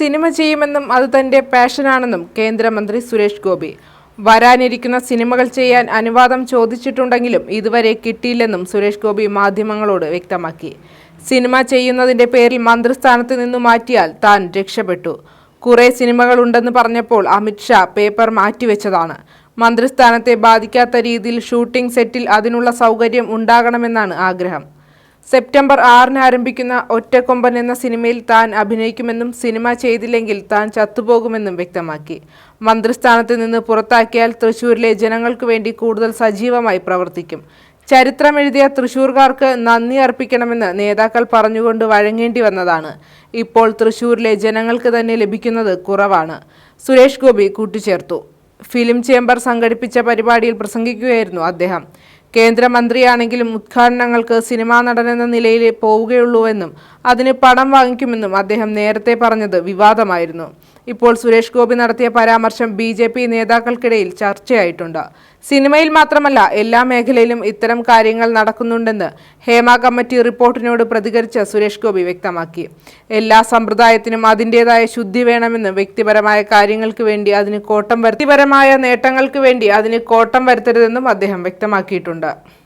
Cinema ചെയ്യുമെന്നും അത് തന്റെ പാഷനാണെന്നും കേന്ദ്രമന്ത്രി സുരേഷ് ഗോപി. വരാനിരിക്കുന്ന സിനിമകൾ ചെയ്യാൻ അനുവാദം ചോദിച്ചിട്ടുണ്ടെങ്കിലും ഇതുവരെ കിട്ടിയില്ലെന്നും സുരേഷ് ഗോപി മാധ്യമങ്ങളോട് വ്യക്തമാക്കി. സിനിമ ചെയ്യുന്നതിന്റെ പേരിൽ മന്ത്രിസ്ഥാനത്ത് നിന്നു മാറ്റിയാൽ താൻ രക്ഷപ്പെട്ടു. കുറെ സിനിമകൾ ഉണ്ടെന്ന് പറഞ്ഞപ്പോൾ അമിത്ഷാ പേപ്പർ മാറ്റിവെച്ചതാണ്. മന്ത്രിസ്ഥാനത്തെ ബാധിക്കാത്ത രീതിയിൽ ഷൂട്ടിംഗ് സെറ്റിൽ അതിനുള്ള സൗകര്യം ഉണ്ടാകണമെന്നാണ് ആഗ്രഹം. സെപ്റ്റംബർ ആറിന് ആരംഭിക്കുന്ന ഒറ്റക്കൊമ്പൻ എന്ന സിനിമയിൽ താൻ അഭിനയിക്കുമെന്നും സിനിമ ചെയ്തില്ലെങ്കിൽ താൻ ചത്തുപോകുമെന്നും വ്യക്തമാക്കി. മന്ത്രിസ്ഥാനത്ത് നിന്ന് പുറത്താക്കിയാൽ തൃശൂരിലെ ജനങ്ങൾക്കു വേണ്ടി കൂടുതൽ സജീവമായി പ്രവർത്തിക്കും. ചരിത്രമെഴുതിയ തൃശൂർകാർക്ക് നന്ദി അർപ്പിക്കണമെന്ന് നേതാക്കൾ പറഞ്ഞുകൊണ്ട് വഴങ്ങേണ്ടി വന്നതാണ്. ഇപ്പോൾ തൃശൂരിലെ ജനങ്ങൾക്ക് തന്നെ ലഭിക്കുന്നത് കുറവാണ്. സുരേഷ് ഗോപി കൂട്ടിച്ചേർത്തു. ഫിലിം ചേംബർ സംഘടിപ്പിച്ച പരിപാടിയിൽ പ്രസംഗിക്കുകയായിരുന്നു അദ്ദേഹം. കേന്ദ്രമന്ത്രിയാണെങ്കിലും ഉദ്ഘാടനങ്ങൾക്ക് സിനിമാ നടനെന്ന നിലയിൽ പോവുകയുള്ളൂവെന്നും അതിന് പണം വാങ്ങിക്കുമെന്നും അദ്ദേഹം നേരത്തെ പറഞ്ഞത് വിവാദമായിരുന്നു. ഇപ്പോൾ സുരേഷ് ഗോപി നടത്തിയ പരാമർശം ബി ജെ പി നേതാക്കൾക്കിടയിൽ ചർച്ചയായിട്ടുണ്ട്. സിനിമയിൽ മാത്രമല്ല എല്ലാ മേഖലയിലും ഇത്തരം കാര്യങ്ങൾ നടക്കുന്നുണ്ടെന്ന് ഹേമ കമ്മിറ്റി റിപ്പോർട്ടിനോട് പ്രതികരിച്ച സുരേഷ് ഗോപി വ്യക്തമാക്കി. എല്ലാ സമ്പ്രദായത്തിനും അതിന്റെതായ ശുദ്ധി വേണമെന്ന് വ്യക്തിപരമായ കാര്യങ്ങൾക്ക് വേണ്ടി അതിന് കോട്ടം വരുത്തിപരമായ നേട്ടങ്ങൾക്ക് വേണ്ടി അതിന് കോട്ടം വരുത്തരുതെന്നും അദ്ദേഹം വ്യക്തമാക്കിയിട്ടുണ്ട്. വേണ്ട